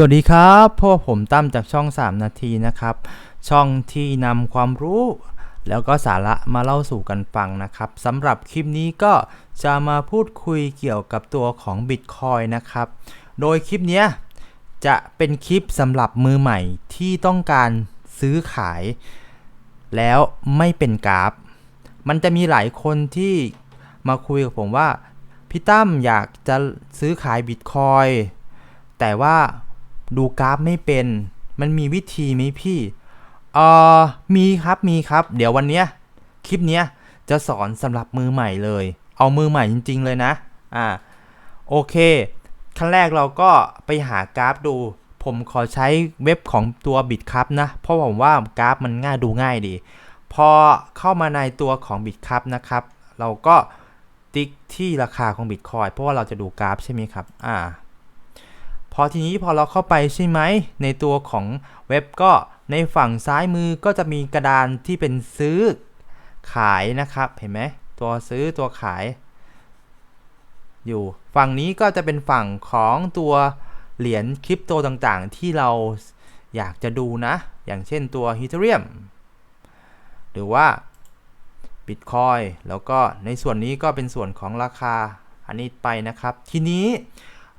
สวัสดีครับพวกผมตั้มจากช่อง 3 นาทีนะครับ ช่องที่นำความรู้ แล้วก็สาระมาเล่าสู่กันฟังนะครับสำหรับคลิปนี้ก็จะมาพูดคุยเกี่ยวกับตัวของ Bitcoin นะครับ โดยคลิปนี้จะเป็นคลิปสำหรับมือใหม่ที่ต้องการซื้อขาย แล้วไม่เป็นกราฟ มันจะมีหลายคนที่มาคุยกับผมว่า พี่ตั้มอยากจะซื้อขายบิตคอยแต่ว่า ดูกราฟไม่เป็น มันมีวิธีไหมพี่เอ่อมีครับมีครับ เดี๋ยววันเนี้ยคลิปเนี้ยจะสอนสำหรับมือใหม่เลย เอามือใหม่จริง ๆ เลยนะอ่าโอเคขั้นแรกเราก็ไปหากราฟดู ผมขอใช้เว็บของตัวบิตครับนะ เพราะผมว่ากราฟมันง่ายดูง่ายดี พอเข้ามาในตัวของบิตครับนะครับ เราก็ติ๊กที่ราคาของบิตคอยเพราะว่าเราจะดูกราฟใช่ไหมครับ อ่า อทีนี้พอเราเข้าไปใช่ไหม ในตัวของเว็บก็ในฝั่งซ้ายมือก็จะมีกระดานที่เป็นซื้อขายนะครับเห็นไหมตัวซื้อตัวขาย อยู่ฝั่งนี้ก็จะเป็นฝั่งของตัวเหรียญคริปโตต่างๆ ที่เราอยากจะดูนะ อย่างเช่นตัว Ethereum หรือว่า Bitcoin แล้วก็ในส่วนนี้ก็เป็นส่วนของราคาอันนี้ไปนะครับ ทีนี้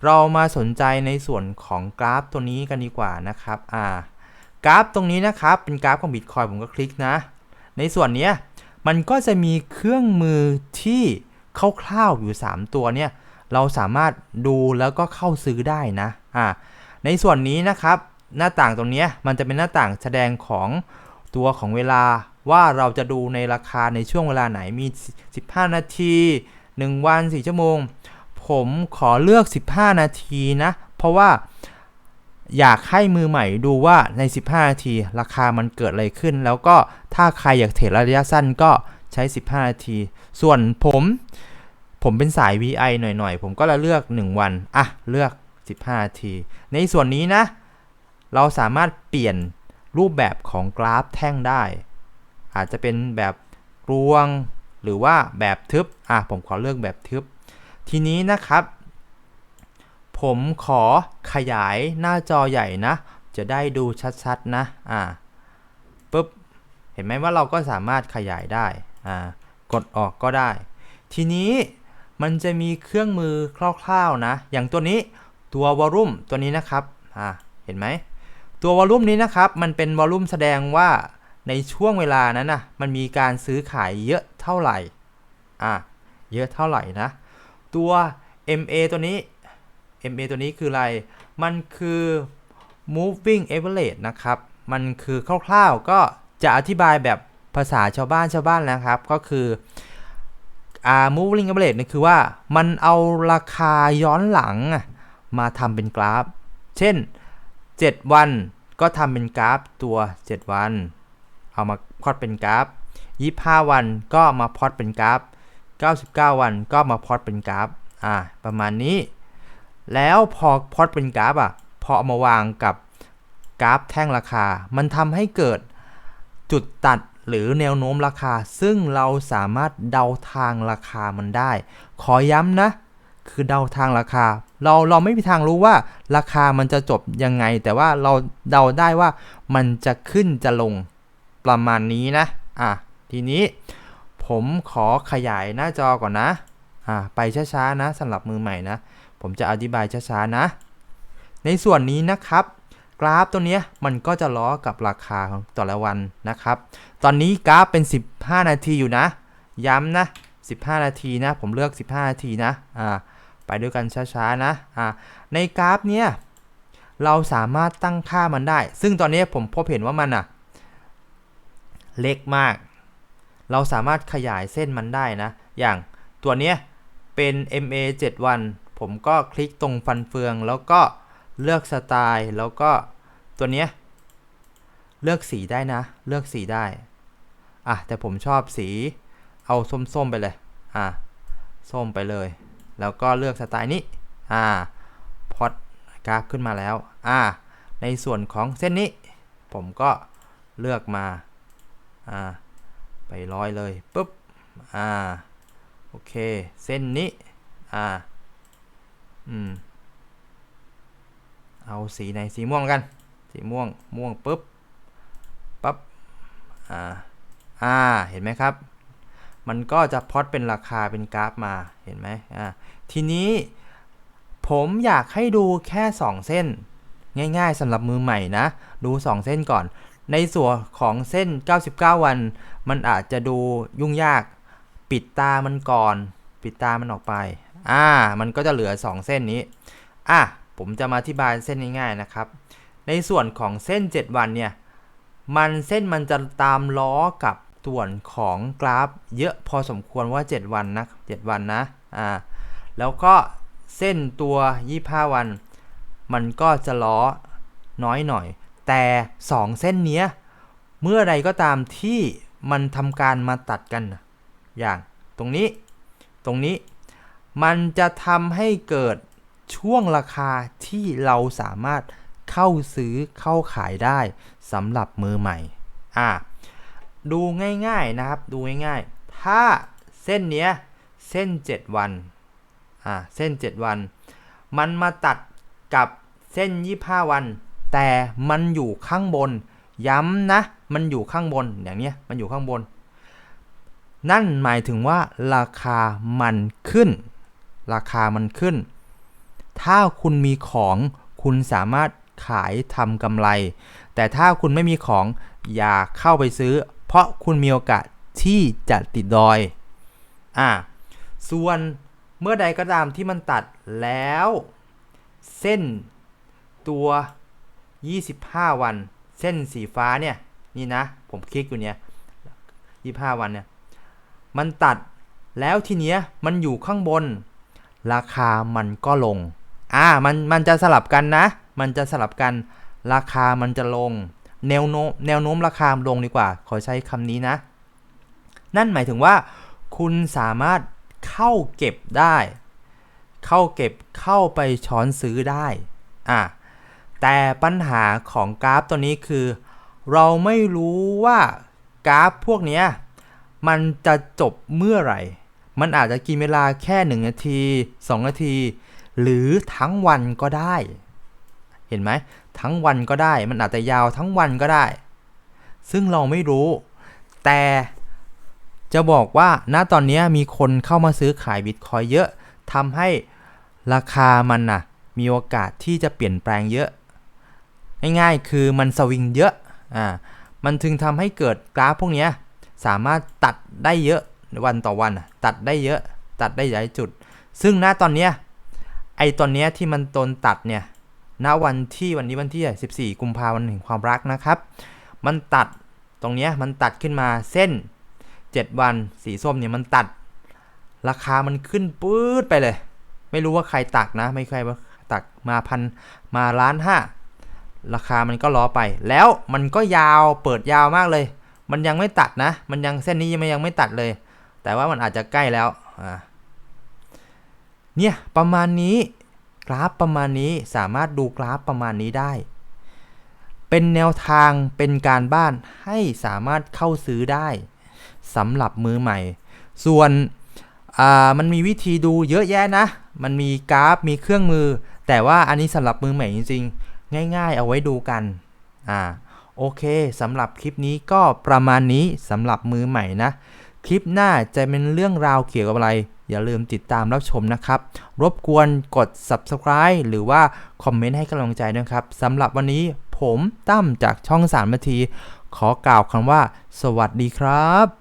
เรามาสนใจในส่วนของกราฟตัวนี้กันดีกว่านะครับอ่ากราฟตรงนี้นะครับเป็นกราฟของ Bitcoin ผมก็คลิกนะ ในส่วนนี้มันก็จะมีเครื่องมือที่คร่าวๆอยู่ 3 ตัวเนี่ยเราสามารถดูแล้วก็เข้าซื้อได้นะอ่าในส่วนนี้นะครับหน้าต่างตรงนี้มันจะเป็นหน้าต่างแสดงของตัวของเวลาว่าเราจะดูในราคาในช่วงเวลาไหนมี 15 นาที 1 วัน 4 ชั่วโมง ผมขอเลือก 15 นาทีนะ เพราะว่าอยากให้มือใหม่ดูว่าใน 15 นาที ราคามันเกิดอะไรขึ้น แล้วก็ถ้าใครอยากเทรดระยะสั้นก็ใช้ 15 นาที ส่วนผม ผมเป็นสาย VI หน่อยๆ ผมก็จะเลือก 1 วัน อะ เลือก 15 นาที ในส่วนนี้นะ เราสามารถเปลี่ยนรูปแบบของกราฟแท่งได้ อาจจะเป็นแบบรวง หรือว่าแบบทึบ อะ ผมขอเลือกแบบทึบ ทีนี้นะครับ ผมขอขยายหน้าจอใหญ่นะ จะได้ดูชัดๆนะอ่าปุ๊บเห็นไหมว่าเราก็สามารถขยายได้อ่ากดออกก็ได้ ทีนี้มันจะมีเครื่องมือคร่าวๆนะ อย่างตัวนี้ตัววอลลุ่มตัวนี้นะครับอ่าเห็นไหมตัววอลลุ่มนี้นะครับมันเป็นวอลลุ่มแสดงว่าในช่วงเวลานั้นนะมันมีการซื้อขายเยอะเท่าไหร่อะเยอะเท่าไหร่นะ ตัว MA ตัวนี้ MA ตัวนี้คืออะไร มันคือ moving average นะครับ มันคือคร่าวๆ ก็จะอธิบายแบบภาษาชาวบ้านชาวบ้านนะครับ ก็คืออ่า moving average นี่คือว่ามันเอาราคาย้อนหลังมาทำเป็นกราฟ เช่น 7 วันก็ทำเป็นกราฟตัว 7 วัน เอามาพอดเป็นกราฟ 25 วันก็มาพอดเป็นกราฟ 99 วันก็มาพอดเป็นกราฟอ่าประมาณนี้ แล้วพอพอดเป็นกราฟอะพอเอามาวางกับกราฟแท่งราคา มันทำให้เกิดจุดตัดหรือแนวโน้มราคา ซึ่งเราสามารถเดาทางราคามันได้ ขอย้ำนะ คือเดาทางราคา เราเราไม่มีทางรู้ว่าราคามันจะจบยังไง แต่ว่าเราเดาได้ว่ามันจะขึ้นจะลงประมาณนี้นะ อะ ทีนี้ ผมขอขยายหน้าจอก่อนนะอ่าไปช้าๆนะสำหรับมือใหม่นะ ผมจะอธิบายช้าๆนะ ในส่วนนี้นะครับ กราฟตัวนี้มันก็จะล้อกับราคาของแต่ละวันนะครับ ตอนนี้กราฟเป็น 15 นาทีอยู่นะ ย้ำนะ 15 นาทีนะ ผมเลือก 15 นาทีนะอ่าไปด้วยกันช้าๆนะอ่าในกราฟเนี้ยเราสามารถตั้งค่ามันได้ ซึ่งตอนนี้ผมพบเห็นว่ามันอะเล็กมาก เราสามารถขยายเส้นมันได้นะ อย่างตัวเนี้ยเป็น MA 7 วัน ผมก็คลิกตรงฟันเฟือง แล้วก็เลือกสไตล์ แล้วก็ตัวเนี้ยเลือกสีได้นะ เลือกสีได้อะแต่ผมชอบสีเอาส้มๆไปเลยอะส้มไปเลย แล้วก็เลือกสไตล์นี้อ่าพอดกราฟขึ้นมาแล้วอ่าในส่วนของเส้นนี้ ผมก็เลือกมาอ่า ไปร้อยเลยปุ๊บอ่าโอเค เส้นนี้อ่าอืมเอาสีไหนสีม่วงกัน สีม่วงม่วงปุ๊บปั๊บอ่าอ่าเห็นไหมครับ มันก็จะพอตเป็นราคาเป็นกราฟมาเห็นไหมอ่าทีนี้ผมอยากให้ดูแค่ 2 เส้น ง่ายๆสำหรับมือใหม่นะ ดู 2 เส้นก่อน ในส่วนของเส้น 99 วัน มันอาจจะดูยุ่งยาก ปิดตามันก่อน ปิดตามันออกไป อ่า มันก็จะเหลือ 2 เส้นนี้ อะ ผมจะมาอธิบายเส้นง่ายๆนะครับ ในส่วนของเส้น 7 วันเนี่ย มันเส้นมันจะตามล้อกับส่วนของกราฟ เยอะพอสมควรว่า 7 วันนะ 7 วันนะ อ่า แล้วก็เส้นตัว 25 วัน มันก็จะล้อน้อยหน่อย แต่ 2 เส้นเนี้ย เมื่อใดก็ตามที่มันทำการมาตัดกัน อย่างตรงนี้ ตรงนี้ มันจะทำให้เกิดช่วงราคาที่เราสามารถเข้าซื้อเข้าขายได้สำหรับมือใหม่ อะดูง่ายๆนะครับ ดูง่ายๆ ถ้าเส้นเนี้ย เส้น 7 วัน อะเส้น 7 วัน มันมาตัดกับเส้น 25 วัน แต่มันอยู่ข้างบน ย้ำนะ มันอยู่ข้างบนอย่างเนี้ยมันอยู่ข้างบน นั่นหมายถึงว่าราคามันขึ้น ราคามันขึ้น ถ้าคุณมีของคุณสามารถขายทำกำไร แต่ถ้าคุณไม่มีของอย่าเข้าไปซื้อ เพราะคุณมีโอกาสที่จะติดดอย อ่า ส่วนเมื่อใดก็ตามที่มันตัดแล้ว เส้นตัว 25 วัน เส้นสีฟ้าเนี่ย นี่นะ ผมคลิกอยู่เนี่ย25 วันเนี่ย มันตัดแล้วทีเนี้ยมันอยู่ข้างบน ราคามันก็ลง อ่า มัน มันจะสลับกันนะ มันจะสลับกัน ราคามันจะลง แนวโน้ม แนวโน้มราคาลงดีกว่า ขอใช้คำนี้นะ นั่นหมายถึงว่า คุณสามารถเข้าเก็บได้ เข้าเก็บ เข้าไปช้อนซื้อได้ อะ แต่ปัญหาของกราฟตัวนี้คือ เราไม่รู้ว่ากราฟพวกนี้มันจะจบเมื่อไหร่ มันอาจจะกินเวลาแค่ 1 นาที 2 นาที หรือทั้งวันก็ได้ เห็นไหมทั้งวันก็ได้ มันอาจจะยาวทั้งวันก็ได้ ซึ่งเราไม่รู้ แต่จะบอกว่าณตอนนี้มีคนเข้ามาซื้อขายบิตคอยเยอะทำให้ราคามันน่ะมีโอกาสที่จะเปลี่ยนแปลงเยอะ ง่ายๆ คือมันสวิงเยอะอ่ามันถึงทำให้เกิดกราฟพวกนี้สามารถตัดได้เยอะวันต่อวันอะตัดได้เยอะตัดได้หลายจุด ซึ่งณตอนเนี้ยไอตอนเนี้ยที่มันตนตัดเนี่ยณวันที่วันนี้วันที่ 14 กุมภาพันธ์แห่งความรักนะครับ มันตัดตรงเนี้ยมันตัดขึ้นมาเส้น 7 วันสีส้มเนี่ยมันตัด ราคามันขึ้นปื๊ดไปเลย ไม่รู้ว่าใครตักนะ ไม่ใครว่าตักมาพันมาล้านห้า ราคามันก็ล้อไป แล้วมันก็ยาวเปิดยาวมากเลย มันยังไม่ตัดนะ มันยังเส้นนี้ยังไม่ยังไม่ตัดเลย แต่ว่ามันอาจจะใกล้แล้วอ่าเนี่ยประมาณนี้กราฟประมาณนี้สามารถดูกราฟประมาณนี้ได้ เป็นแนวทางเป็นการบ้านให้สามารถเข้าซื้อได้สำหรับมือใหม่ ส่วนมันมีวิธีดูเยอะแยะนะ มันมีกราฟมีเครื่องมือ แต่ว่าอันนี้สำหรับมือใหม่จริงๆ ง่ายๆ เอาไว้ดูกัน อ่า โอเคสำหรับคลิปนี้ก็ประมาณนี้สำหรับมือใหม่นะ คลิปหน้าจะเป็นเรื่องราวเกี่ยวกับอะไร อย่าลืมติดตามรับชมนะครับ รบกวนกด subscribe หรือว่าคอมเมนต์ให้กำลังใจด้วยครับสำหรับวันนี้ผมตั้มจากช่อง3นาที ขอกล่าวคำว่า สวัสดีครับ